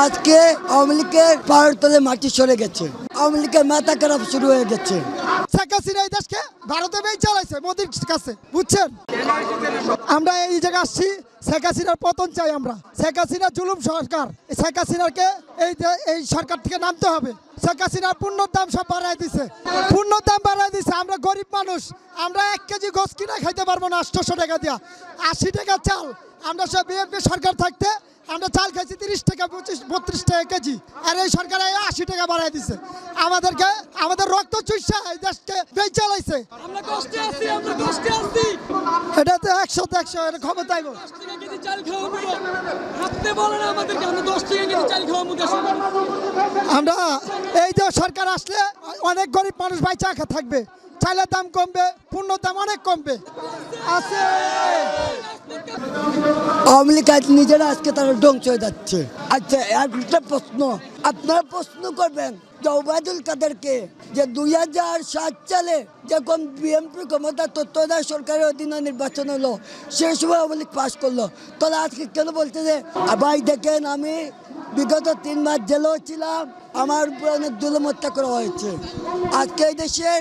আজকে আওয়ামী লীগের পায়ের তলে মাটি সরে গেছে। আওয়ামী লীগের মাথা খারাপ শুরু হয়ে গেছে। এই দেশকে কাছে, বুঝছেন? আমরা এই জায়গায় আসছি পতন চাই আমরা। সরকার। এই সরকার থেকে নামতে হবে। দাম সব দাম দিছে, আমরা গরিব মানুষ। আমরা এক কেজি গোস কিনা খাইতে পারব না, আটশোশো টাকা দিয়া। আশি টাকা চাল। আমরা সব বিএনপি সরকার থাকতে আমরা চাল খাইছি তিরিশ টাকা পঁচিশ বত্রিশ টাকা কেজি। আর এই সরকার এই আশি টাকা বাড়াই দিছে। আমাদেরকে আমাদের রক্ত চুষা এই দেশকে বেই চালাইছে এটা তো একশো তো একশো এটা ক্ষমতায় চাল খাওয়াবো। ভাবতে বলে না আমাদেরকে আমরা দশ টাকা কেজি চাল খাওয়াবো আমরা এই যে সরকার আসলে অনেক গরিব মানুষ ভাই চা থাকবে। চালের দাম কমবে পূর্ণ দাম অনেক কমবে। আছে। আওয়ামী লীগ আজ নিজেরা আজকে তারা ধ্বংস হয়ে যাচ্ছে। আচ্ছা একটা প্রশ্ন। আপনারা প্রশ্ন করবেন যে ওবায়দুল কাদেরকে যে দুই হাজার সাত সালে যখন বিএনপি ক্ষমতা তত্ত্বাবধায়ক সরকারের অধীনে নির্বাচন হলো সেই সময় আওয়ামী লীগ পাশ করল। তাহলে আজকে কেন বলছে যে ভাই দেখেন আমি বিগত তিন মাস জেলেও ছিলাম, আমার উপরে অনেক দুলম হত্যা করা হয়েছে। আজকে এই দেশের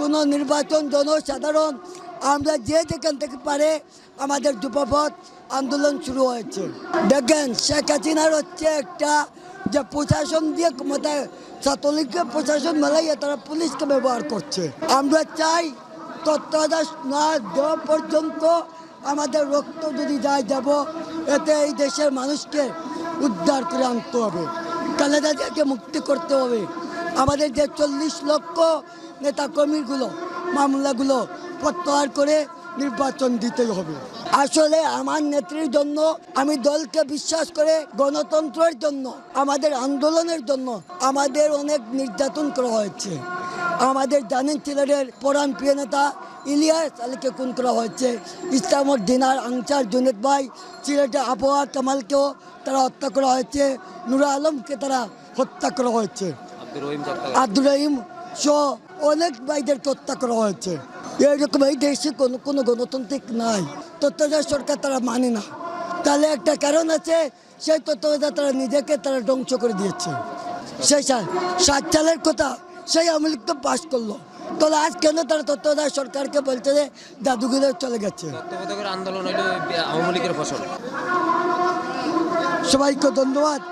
কোনো নির্বাচন জনসাধারণ, আমরা যে যেখান থেকে পারে আমাদের যুবপথ আন্দোলন শুরু হয়েছে। দেখেন, শেখ হাসিনার হচ্ছে একটা যে প্রশাসন দিয়ে ক্ষমতায় ছাত্রলীগকে প্রশাসন মেলাইয়ে তারা পুলিশকে ব্যবহার করছে। আমরা চাই তত্ত্বাবধান না দেওয়া পর্যন্ত আমাদের রক্ত যদি যায় যাব, এতে এই দেশের মানুষকে উদ্ধার করে আনতে হবে। কালেদাকে মুক্তি করতে হবে। আমাদের যে চল্লিশ লক্ষ নেতা কর্মীগুলো মামলাগুলো প্রত্যাহার করে নির্বাচন দিতে হবে। আসলে আমার নেত্রীর জন্য, আমি দলকে বিশ্বাস করে গণতন্ত্রের জন্য, আমাদের আন্দোলনের জন্য, আমাদের অনেক নির্যাতন করা হয়েছে। আমাদের জানেন ছেলেদের পরাণ প্রিয় নেতা ইলিয়াস আলীকে খুন করা হয়েছে। ইসলামর দিনার আনসার জুনেদ ভাই সিলেটে আবহাওয়া কামালকেও তারা হত্যা করা হয়েছে। নুরা আলমকে তারা হত্যা করা হয়েছে। আব্দুর রহিম সহ অনেক ভাইদেরকে হত্যা করা হয়েছে। এরকম এই দেশে কোনো কোনো গণতান্ত্রিক নাই। তত্ত্বাবধায়ক সরকার তারা মানে না। তাহলে একটা কারণ আছে সেই তত্ত্বাবধায়ক তারা নিজেকে তারা ধ্বংস করে দিয়েছে। সেই সাত সালের কথা সেই আওয়ামী লীগ তো পাশ করল। তাহলে আজ কেন তারা তত্ত্বাবধায়ক সরকারকে বলছে যে জাদুঘরে চলে গেছে? তত্ত্বাবধায়কের আন্দোলন আওয়ামী লীগের ফসল। সবাইকে ধন্যবাদ।